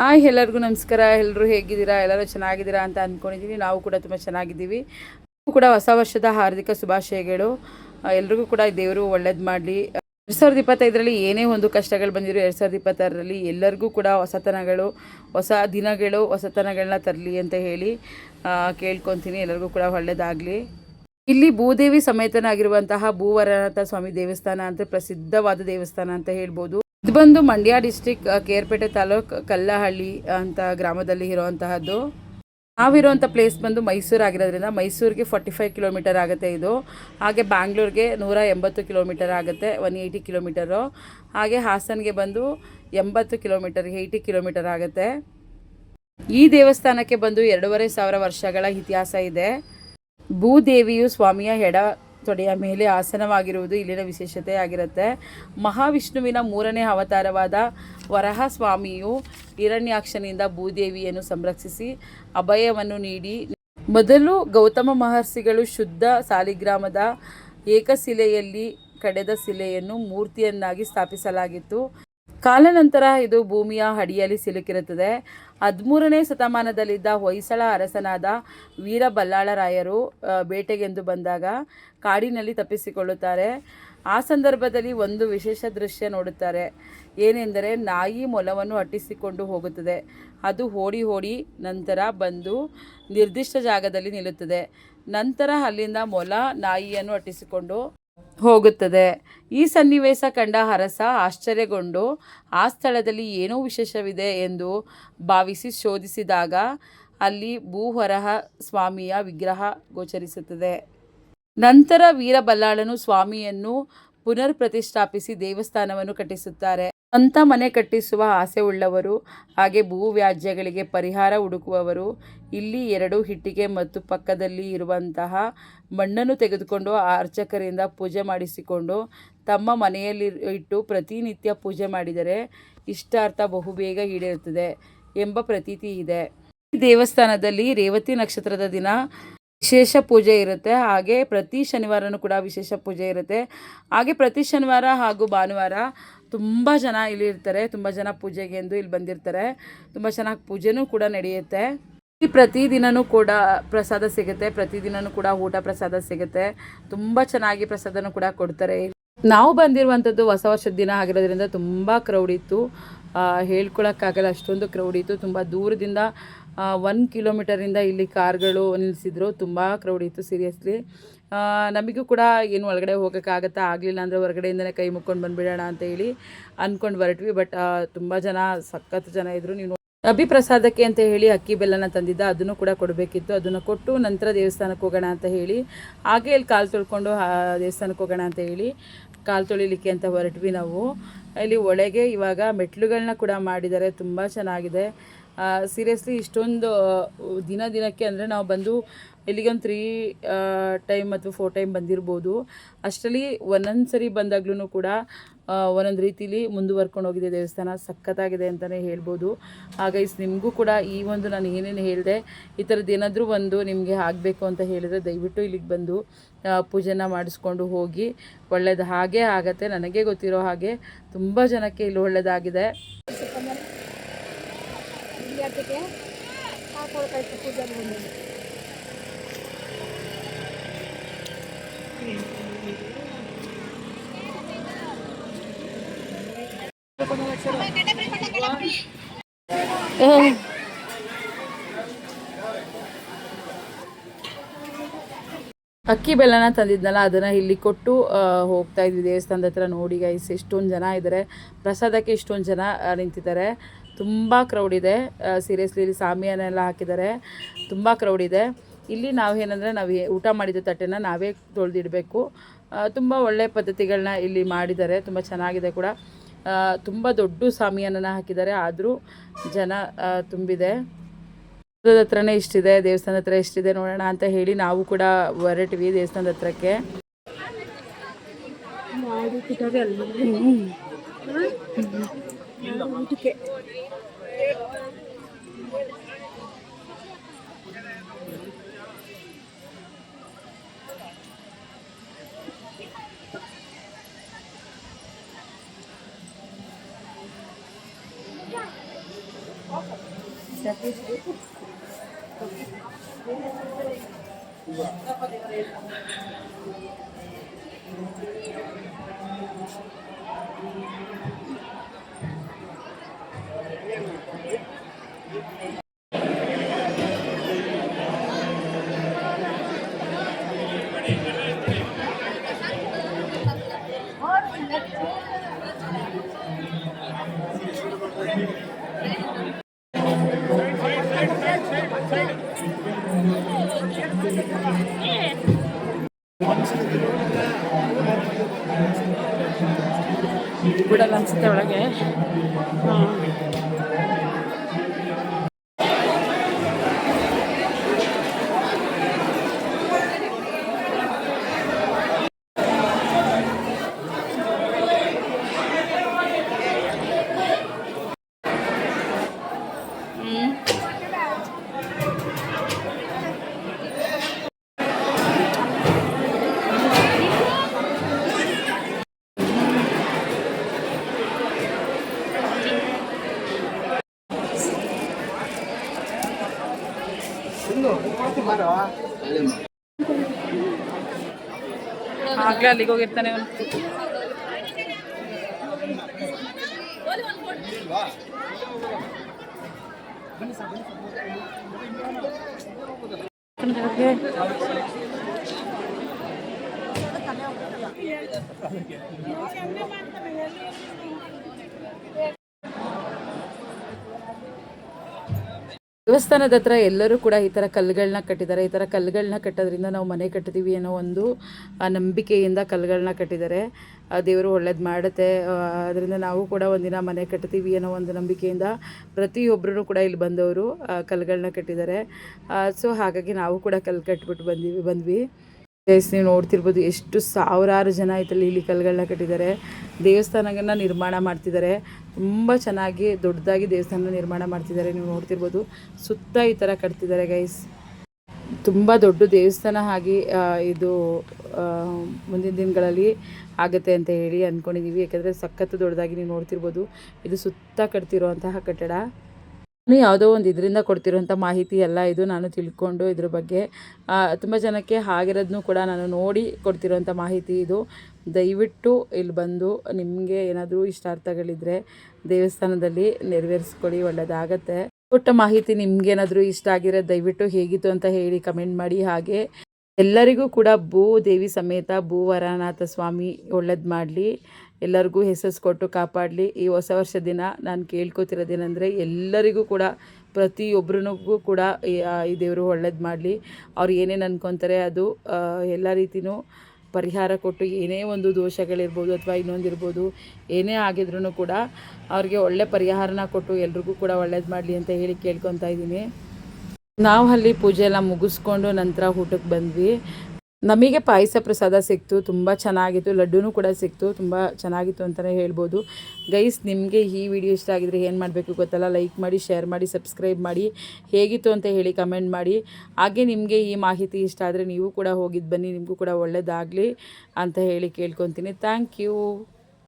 Hi, ಎಲ್ಲರಿಗೂ ನಮಸ್ಕಾರ. ಎಲ್ಲರೂ ಹೇಗಿದ್ದೀರಾ? ಎಲ್ಲರೂ ಚೆನ್ನಾಗಿದ್ದೀರಾ ಅಂತ ಅಂದ್ಕೊಂಡಿದ್ದೀನಿ ನಾವು ಕೂಡ ತುಂಬ ಚೆನ್ನಾಗಿದ್ದೀವಿ. ಕೂಡ ಹೊಸ ವರ್ಷದ ಹಾರ್ದಿಕ ಶುಭಾಶಯಗಳು. ಎಲ್ರಿಗೂ ಕೂಡ ದೇವರು ಒಳ್ಳೇದು ಮಾಡಲಿ. ಎರಡು ಸಾವಿರದ ಇಪ್ಪತ್ತೈದರಲ್ಲಿ ಏನೇ ಒಂದು ಕಷ್ಟಗಳು ಬಂದಿರೋ ಎರಡು ಸಾವಿರದ ಇಪ್ಪತ್ತಾರರಲ್ಲಿ ಎಲ್ಲರಿಗೂ ಕೂಡ ಹೊಸತನಗಳು, ಹೊಸ ದಿನಗಳು ಹೊಸತನಗಳನ್ನ ತರಲಿ ಅಂತ ಹೇಳಿ ಕೇಳ್ಕೊತೀನಿ. ಎಲ್ಲರಿಗೂ ಕೂಡ ಒಳ್ಳೇದಾಗಲಿ. ಇಲ್ಲಿ ಭೂದೇವಿ ಸಮೇತನಾಗಿರುವಂತಹ ಭೂವರನಾಥ ಸ್ವಾಮಿ ದೇವಸ್ಥಾನ ಅಂತ ಪ್ರಸಿದ್ಧವಾದ ದೇವಸ್ಥಾನ ಅಂತ ಹೇಳ್ಬೋದು. ಇದು ಬಂದು ಮಂಡ್ಯ ಡಿಸ್ಟಿಕ್ ಕೇರ್ಪೇಟೆ ತಾಲೂಕ್, ಕಲ್ಲಹಳ್ಳಿ ಅಂತ ಗ್ರಾಮದಲ್ಲಿ ಇರುವಂತಹದ್ದು. ನಾವಿರುವಂಥ ಪ್ಲೇಸ್ ಬಂದು ಮೈಸೂರು ಆಗಿರೋದ್ರಿಂದ ಮೈಸೂರಿಗೆ ಫಾರ್ಟಿ ಫೈವ್ ಕಿಲೋಮೀಟರ್ ಆಗುತ್ತೆ ಇದು. ಹಾಗೆ ಬ್ಯಾಂಗ್ಳೂರಿಗೆ ನೂರ ಎಂಬತ್ತು ಕಿಲೋಮೀಟರ್ ಆಗುತ್ತೆ ಒನ್ ಏಯ್ಟಿ ಕಿಲೋಮೀಟರು ಹಾಗೆ ಹಾಸನ್ಗೆ ಬಂದು ಎಂಬತ್ತು ಕಿಲೋಮೀಟರ್ ಏಯ್ಟಿ ಕಿಲೋಮೀಟರ್ ಆಗುತ್ತೆ. ಈ ದೇವಸ್ಥಾನಕ್ಕೆ ಬಂದು ಎರಡೂವರೆ ಸಾವಿರ ವರ್ಷಗಳ ಇತಿಹಾಸ ಇದೆ. ಭೂದೇವಿಯು ಸ್ವಾಮಿಯ ಎಡ ತೊಡೆಯ ಮೇಲೆ ಆಸನವಾಗಿರುವುದು ಇಲ್ಲಿನ ವಿಶೇಷತೆ ಆಗಿರುತ್ತೆ. ಮಹಾವಿಷ್ಣುವಿನ ಮೂರನೇ ಅವತಾರವಾದ ವರಹ ಸ್ವಾಮಿಯು ಹಿರಣ್ಯಾಕ್ಷನಿಂದ ಭೂದೇವಿಯನ್ನು ಸಂರಕ್ಷಿಸಿ ಅಭಯವನ್ನು ನೀಡಿ. ಮೊದಲು ಗೌತಮ ಮಹರ್ಷಿಗಳು ಶುದ್ಧ ಸಾಲಿಗ್ರಾಮದ ಏಕಶಿಲೆಯಲ್ಲಿ ಕಡೆದ ಶಿಲೆಯನ್ನು ಮೂರ್ತಿಯನ್ನಾಗಿ ಸ್ಥಾಪಿಸಲಾಗಿತ್ತು. ಕಾಲಾನಂತರ ಇದು ಭೂಮಿಯ ಅಡಿಯಲ್ಲಿ ಸಿಲುಕಿರುತ್ತದೆ. ಹದಿಮೂರನೇ ಶತಮಾನದಲ್ಲಿದ್ದ ಹೊಯ್ಸಳ ಅರಸನಾದ ವೀರಬಲ್ಲಾಳರಾಯರು ಬೇಟೆಗೆಂದು ಬಂದಾಗ ಕಾಡಿನಲ್ಲಿ ತಪ್ಪಿಸಿಕೊಳ್ಳುತ್ತಾರೆ. ಆ ಸಂದರ್ಭದಲ್ಲಿ ಒಂದು ವಿಶೇಷ ದೃಶ್ಯ ನೋಡುತ್ತಾರೆ. ಏನೆಂದರೆ ನಾಯಿ ಮೊಲವನ್ನು ಅಟ್ಟಿಸಿಕೊಂಡು ಹೋಗುತ್ತದೆ. ಅದು ಓಡಿ ಓಡಿ ನಂತರ ಬಂದು ನಿರ್ದಿಷ್ಟ ಜಾಗದಲ್ಲಿ ನಿಲ್ಲುತ್ತದೆ. ನಂತರ ಅಲ್ಲಿಂದ ಮೊಲ ನಾಯಿಯನ್ನು ಅಟ್ಟಿಸಿಕೊಂಡು ಹೋಗುತ್ತದೆ. ಈ ಸನ್ನಿವೇಶ ಕಂಡ ಅರಸ ಆಶ್ಚರ್ಯಗೊಂಡು, ಆ ಸ್ಥಳದಲ್ಲಿ ಏನೋ ವಿಶೇಷವಿದೆ ಎಂದು ಭಾವಿಸಿ ಶೋಧಿಸಿದಾಗ ಅಲ್ಲಿ ಭೂಹರಹ ಸ್ವಾಮಿಯ ವಿಗ್ರಹ ಗೋಚರಿಸುತ್ತದೆ. ನಂತರ ವೀರಬಲ್ಲಾಳನು ಸ್ವಾಮಿಯನ್ನು ಪುನರ್ ಪ್ರತಿಷ್ಠಾಪಿಸಿ ದೇವಸ್ಥಾನವನ್ನು ಕಟ್ಟಿಸುತ್ತಾರೆ. ಸ್ವಂತ ಮನೆ ಕಟ್ಟಿಸುವ ಆಸೆ ಉಳ್ಳವರು ಹಾಗೆ ಭೂವ್ಯಾಜ್ಯಗಳಿಗೆ ಪರಿಹಾರ ಹುಡುಕುವವರು, ಇಲ್ಲಿ ಎರಡು ಹಿಟ್ಟಿಗೆ ಮತ್ತು ಪಕ್ಕದಲ್ಲಿ ಇರುವಂತಹ ಮಣ್ಣನ್ನು ತೆಗೆದುಕೊಂಡು ಅರ್ಚಕರಿಂದ ಪೂಜೆ ಮಾಡಿಸಿಕೊಂಡು ತಮ್ಮ ಮನೆಯಲ್ಲಿ ಇಟ್ಟು ಪ್ರತಿನಿತ್ಯ ಪೂಜೆ ಮಾಡಿದರೆ ಇಷ್ಟಾರ್ಥ ಬಹುಬೇಗ ಈಡೇರುತ್ತದೆ ಎಂಬ ಪ್ರತೀತಿ ಇದೆ. ಈ ದೇವಸ್ಥಾನದಲ್ಲಿ ರೇವತಿ ನಕ್ಷತ್ರದ ದಿನ ವಿಶೇಷ ಪೂಜೆ ಇರುತ್ತೆ. ಹಾಗೆ ಪ್ರತಿ ಶನಿವಾರನೂ ಕೂಡ ವಿಶೇಷ ಪೂಜೆ ಇರುತ್ತೆ. ಹಾಗೆ ಪ್ರತಿ ಶನಿವಾರ ಹಾಗೂ ಭಾನುವಾರ ತುಂಬ ಜನ ಇಲ್ಲಿ ಇರ್ತಾರೆ ತುಂಬ ಜನ ಪೂಜೆಗೆ ಎಂದು ಇಲ್ಲಿ ಬಂದಿರ್ತಾರೆ, ತುಂಬ ಚೆನ್ನಾಗಿ ಪೂಜೆನೂ ಕೂಡ ನಡೆಯುತ್ತೆ. ಇಲ್ಲಿ ಪ್ರತಿದಿನನೂ ಕೂಡ ಪ್ರಸಾದ ಸಿಗುತ್ತೆ ಪ್ರತಿದಿನನೂ ಕೂಡ ಊಟ ಪ್ರಸಾದ ಸಿಗುತ್ತೆ, ತುಂಬ ಚೆನ್ನಾಗಿ ಪ್ರಸಾದನೂ ಕೂಡ ಕೊಡ್ತಾರೆ. ನಾವು ಬಂದಿರುವಂಥದ್ದು ಹೊಸ ವರ್ಷದ ದಿನ ಆಗಿರೋದ್ರಿಂದ ತುಂಬ ಕ್ರೌಡ್ ಇತ್ತು. ಹೇಳ್ಕೊಳಕ್ಕಾಗಲ್ಲ, ಅಷ್ಟೊಂದು ಕ್ರೌಡ್ ಇತ್ತು. ತುಂಬ ದೂರದಿಂದ ಒನ್ ಕಿಲೋಮೀಟರಿಂದ ಇಲ್ಲಿ ಕಾರ್ಗಳು ನಿಲ್ಲಿಸಿದ್ರು ತುಂಬ ಕ್ರೌಡ್ ಇತ್ತು ಸೀರಿಯಸ್ಲಿ ನಮಗೂ ಕೂಡ ಏನು ಒಳಗಡೆ ಹೋಗೋಕ್ಕಾಗತ್ತಾ ಆಗಲಿಲ್ಲ ಅಂದರೆ ಹೊರಗಡೆಯಿಂದಲೇ ಕೈ ಮುಕ್ಕೊಂಡು ಬಂದುಬಿಡೋಣ ಅಂತ ಹೇಳಿ ಅಂದ್ಕೊಂಡು ಹೊರಟ್ವಿ. ಬಟ್ ತುಂಬ ಜನ ಸಖತ್ತು ಜನ ಇದ್ದರು ನೀವು ಅಭಿ ಪ್ರಸಾದಕ್ಕೆ ಅಂತ ಹೇಳಿ ಅಕ್ಕಿ ಬೆಲ್ಲನ ತಂದಿದ್ದ, ಅದನ್ನು ಕೂಡ ಕೊಡಬೇಕಿತ್ತು. ಅದನ್ನು ಕೊಟ್ಟು ನಂತರ ದೇವಸ್ಥಾನಕ್ಕೆ ಹೋಗೋಣ ಅಂತ ಹೇಳಿ, ಹಾಗೆ ಇಲ್ಲಿ ಕಾಲು ತೊಳ್ಕೊಂಡು ದೇವಸ್ಥಾನಕ್ಕೆ ಹೋಗೋಣ ಅಂತ ಹೇಳಿ ಕಾಲು ತೊಳಿಲಿಕ್ಕೆ ಅಂತ ಹೊರಟ್ವಿ ನಾವು. ಇಲ್ಲಿ ಒಳಗೆ ಇವಾಗ ಮೆಟ್ಲುಗಳನ್ನ ಕೂಡ ಮಾಡಿದ್ದಾರೆ. ತುಂಬ ಚೆನ್ನಾಗಿದೆ. ಸೀರಿಯಸ್ಲಿ ಇಷ್ಟೊಂದು ದಿನ ದಿನಕ್ಕೆ ಅಂದರೆ ನಾವು ಬಂದು ಇಲ್ಲಿಗೆ ಒಂದು ತ್ರೀ ಟೈಮ್ ಅಥವಾ ಫೋರ್ ಟೈಮ್ ಬಂದಿರ್ಬೋದು. ಅಷ್ಟರಲ್ಲಿ ಒಂದೊಂದು ಸರಿ ಬಂದಾಗ್ಲೂ ಕೂಡ ಒಂದೊಂದು ರೀತಿಲಿ ಮುಂದುವರ್ಕೊಂಡು ಹೋಗಿದೆ ದೇವಸ್ಥಾನ. ಸಖತ್ತಾಗಿದೆ ಅಂತಲೇ ಹೇಳ್ಬೋದು. ಹಾಗೈಸ್ ನಿಮಗೂ ಕೂಡ ಈ ಒಂದು ನಾನು ಏನೇನು ಹೇಳಿದೆ, ಈ ಥರದ್ದು ಏನಾದರೂ ಒಂದು ನಿಮಗೆ ಆಗಬೇಕು ಅಂತ ಹೇಳಿದರೆ ದಯವಿಟ್ಟು ಇಲ್ಲಿಗೆ ಬಂದು ಪೂಜೆನ ಮಾಡಿಸ್ಕೊಂಡು ಹೋಗಿ, ಒಳ್ಳೇದು ಹಾಗೇ ಆಗತ್ತೆ. ನನಗೆ ಗೊತ್ತಿರೋ ಹಾಗೆ ತುಂಬ ಜನಕ್ಕೆ ಇಲ್ಲಿ ಒಳ್ಳೆಯದಾಗಿದೆ ಪೂಜೆ ಅಕ್ಕಿ ಬೆಲ್ಲನ ತಂದಿದ್ನಲ್ಲ ಅದನ್ನ ಇಲ್ಲಿ ಕೊಟ್ಟು ಹೋಗ್ತಾ ಇದ್ವಿ ದೇವಸ್ಥಾನದ ಹತ್ರ ನೋಡಿ ಗೈಸ್ ಎಷ್ಟೊಂದು ಜನ ಇದ್ದಾರೆ ಪ್ರಸಾದಕ್ಕೆ ಇಷ್ಟೊಂದು ಜನ ನಿಂತಿದ್ದಾರೆ. ತುಂಬ ಕ್ರೌಡ್ ಇದೆ. ಸೀರಿಯಸ್ಲಿ ಇಲ್ಲಿ ಸಾಮಿಯನ್ನೆಲ್ಲ ಹಾಕಿದ್ದಾರೆ. ತುಂಬ ಕ್ರೌಡ್ ಇದೆ. ಇಲ್ಲಿ ನಾವು ಏನಂದರೆ ನಾವು ಊಟ ಮಾಡಿದ ತಟ್ಟೆನ ನಾವೇ ತೊಳೆದಿಡಬೇಕು. ತುಂಬ ಒಳ್ಳೆಯ ಪದ್ಧತಿಗಳನ್ನ ಇಲ್ಲಿ ಮಾಡಿದ್ದಾರೆ. ತುಂಬ ಚೆನ್ನಾಗಿದೆ ಕೂಡ. ತುಂಬ ದೊಡ್ಡ ಸಾಮಿಯಾನನ ಹಾಕಿದ್ದಾರೆ. ಆದರೂ ಜನ ತುಂಬಿದೆ. ದೇವಸ್ಥಾನದ ಹತ್ರನೇ ಇಷ್ಟಿದೆ. ದೇವಸ್ಥಾನದ ಹತ್ರ ಇಷ್ಟಿದೆ ನೋಡೋಣ ಅಂತ ಹೇಳಿ ನಾವು ಕೂಡ ಹೊರಟ್ವಿ ದೇವಸ್ಥಾನದ ಹತ್ರಕ್ಕೆ. ಮಾಡಿ ಕಿಟ್ಟೋದೆ ಅಲ್ಲ ಬಿಡಲ್ಲ ಅನ್ಸುತ್ತೆ ಒಳಗೆ. ಆಗ್ಲೇ ಅಲ್ಲಿಗೆ ಹೋಗಿರ್ತಾನೆ ಅವನು ದೇವಸ್ಥಾನದ ಹತ್ರ ಎಲ್ಲರೂ ಕೂಡ ಈ ಥರ ಕಲ್ಲುಗಳನ್ನ ಕಟ್ಟಿದ್ದಾರೆ. ಈ ಥರ ಕಲ್ಲುಗಳನ್ನ ಕಟ್ಟೋದ್ರಿಂದ ನಾವು ಮನೆ ಕಟ್ತೀವಿ ಅನ್ನೋ ಒಂದು ನಂಬಿಕೆಯಿಂದ ಕಲ್ಲುಗಳನ್ನ ಕಟ್ಟಿದ್ದಾರೆ. ಆ, ದೇವರು ಒಳ್ಳೇದು ಮಾಡುತ್ತೆ. ಅದರಿಂದ ನಾವು ಕೂಡ ಒಂದಿನ ಮನೆ ಕಟ್ತೀವಿ ಅನ್ನೋ ಒಂದು ನಂಬಿಕೆಯಿಂದ ಪ್ರತಿಯೊಬ್ಬರೂ ಕೂಡ ಇಲ್ಲಿ ಬಂದವರು ಕಲ್ಲುಗಳನ್ನ ಕಟ್ಟಿದ್ದಾರೆ. ಸೊ ಹಾಗಾಗಿ ನಾವು ಕೂಡ ಕಲ್ಲು ಕಟ್ಬಿಟ್ಟು ಬಂದಿವಿ ಬಂದ್ವಿ. ಗೈಸ್, ನೀವು ನೋಡ್ತಿರ್ಬೋದು ಎಷ್ಟು ಸಾವಿರಾರು ಜನ ಇದರಲ್ಲಿ ಇಲ್ಲಿ ಕಲ್ಲುಗಳನ್ನ ಕಟ್ಟಿದ್ದಾರೆ. ದೇವಸ್ಥಾನಗಳನ್ನ ನಿರ್ಮಾಣ ಮಾಡ್ತಿದ್ದಾರೆ. ತುಂಬ ಚೆನ್ನಾಗಿ ದೊಡ್ಡದಾಗಿ ದೇವಸ್ಥಾನ ನಿರ್ಮಾಣ ಮಾಡ್ತಿದ್ದಾರೆ, ನೀವು ನೋಡ್ತಿರ್ಬೋದು. ಸುತ್ತ ಈ ಥರ ಕಟ್ತಿದ್ದಾರೆ ಗೈಸ್. ತುಂಬ ದೊಡ್ಡ ದೇವಸ್ಥಾನ ಆಗಿ ಇದು ಮುಂದಿನ ದಿನಗಳಲ್ಲಿ ಆಗುತ್ತೆ ಅಂತ ಹೇಳಿ ಅಂದ್ಕೊಂಡಿದ್ದೀವಿ ಯಾಕಂದರೆ ಸಖತ್ತು ದೊಡ್ಡದಾಗಿ ನೀವು ನೋಡ್ತಿರ್ಬೋದು. ಇದು ಸುತ್ತ ಕಟ್ತಿರುವಂತಹ ಕಟ್ಟಡ. ಯಾವುದೋ ಒಂದು ಇದರಿಂದ ಕೊಡ್ತಿರೋಂಥ ಮಾಹಿತಿ ಎಲ್ಲ ಇದು ನಾನು ತಿಳ್ಕೊಂಡು ಇದ್ರ ಬಗ್ಗೆ ತುಂಬ ಜನಕ್ಕೆ ಆಗಿರೋದನ್ನು ಕೂಡ ನಾನು ನೋಡಿ ಕೊಡ್ತಿರೋಂಥ ಮಾಹಿತಿ ಇದು. ದಯವಿಟ್ಟು ಇಲ್ಲಿ ಬಂದು ನಿಮಗೆ ಏನಾದರೂ ಇಷ್ಟಾರ್ಥಗಳಿದ್ರೆ ದೇವಸ್ಥಾನದಲ್ಲಿ ನೆರವೇರಿಸ್ಕೊಳ್ಳಿ ಒಳ್ಳೆಯದಾಗತ್ತೆ ಕೊಟ್ಟ ಮಾಹಿತಿ ನಿಮಗೇನಾದರೂ ಇಷ್ಟ ಆಗಿರೋ ದಯವಿಟ್ಟು ಹೇಗಿತ್ತು ಅಂತ ಹೇಳಿ ಕಮೆಂಟ್ ಮಾಡಿ. ಹಾಗೆ ಎಲ್ಲರಿಗೂ ಕೂಡ ಭೂ ದೇವಿ ಸಮೇತ ಭೂ ವರನಾಥ ಸ್ವಾಮಿ ಒಳ್ಳೇದು ಮಾಡಲಿ. ಎಲ್ಲರಿಗೂ ಹೆಸರು ಕೊಟ್ಟು ಕಾಪಾಡಲಿ. ಈ ಹೊಸ ವರ್ಷ ದಿನ ನಾನು ಕೇಳ್ಕೊತಿರೋದೇನೆಂದರೆ ಎಲ್ಲರಿಗೂ ಕೂಡ ಪ್ರತಿಯೊಬ್ಬರಿಗೂ ಕೂಡ ಈ ದೇವರು ಒಳ್ಳೇದು ಮಾಡಲಿ. ಅವ್ರು ಏನೇನು ಅನ್ಕೊತಾರೆ ಅದು ಎಲ್ಲ ರೀತಿಯೂ ಪರಿಹಾರ ಕೊಟ್ಟು ಏನೇ ಒಂದು ದೋಷಗಳಿರ್ಬೋದು ಅಥವಾ ಇನ್ನೊಂದಿರ್ಬೋದು ಏನೇ ಆಗಿದ್ರೂ ಕೂಡ ಅವ್ರಿಗೆ ಒಳ್ಳೆ ಪರಿಹಾರನ ಕೊಟ್ಟು ಎಲ್ರಿಗೂ ಕೂಡ ಒಳ್ಳೇದು ಮಾಡಲಿ ಅಂತ ಹೇಳಿ ಕೇಳ್ಕೊತಾ ಇದ್ದೀನಿ. ನಾವು ಅಲ್ಲಿ ಪೂಜೆ ಎಲ್ಲ ಮುಗಿಸ್ಕೊಂಡು ನಂತರ ಊಟಕ್ಕೆ ಬಂದ್ವಿ. ನಮಗೆ ಪಾಯಸ ಪ್ರಸಾದ ಸಿಕ್ತು, ತುಂಬ ಚೆನ್ನಾಗಿತ್ತು, ಲಡ್ಡುನೂ ಕೂಡ ಸಿಕ್ತು, ತುಂಬ ಚೆನ್ನಾಗಿತ್ತು ಅಂತಲೇ ಹೇಳ್ಬೋದು. ಗೈಸ್, ನಿಮಗೆ ಈ ವಿಡಿಯೋ ಇಷ್ಟ ಆಗಿದ್ರೆ ಏನು ಮಾಡಬೇಕು ಗೊತ್ತಲ್ಲ? ಲೈಕ್ ಮಾಡಿ, ಶೇರ್ ಮಾಡಿ, ಸಬ್ಸ್ಕ್ರೈಬ್ ಮಾಡಿ, ಹೇಗಿತ್ತು ಅಂತ ಹೇಳಿ ಕಮೆಂಟ್ ಮಾಡಿ. ಹಾಗೆ ನಿಮಗೆ ಈ ಮಾಹಿತಿ ಇಷ್ಟ ಆದರೆ ನೀವು ಕೂಡ ಹೋಗಿದ್ದು ಬನ್ನಿ, ನಿಮಗೂ ಕೂಡ ಒಳ್ಳೆಯದಾಗಲಿ ಅಂತ ಹೇಳಿ ಕೇಳ್ಕೊತೀನಿ. Thank you.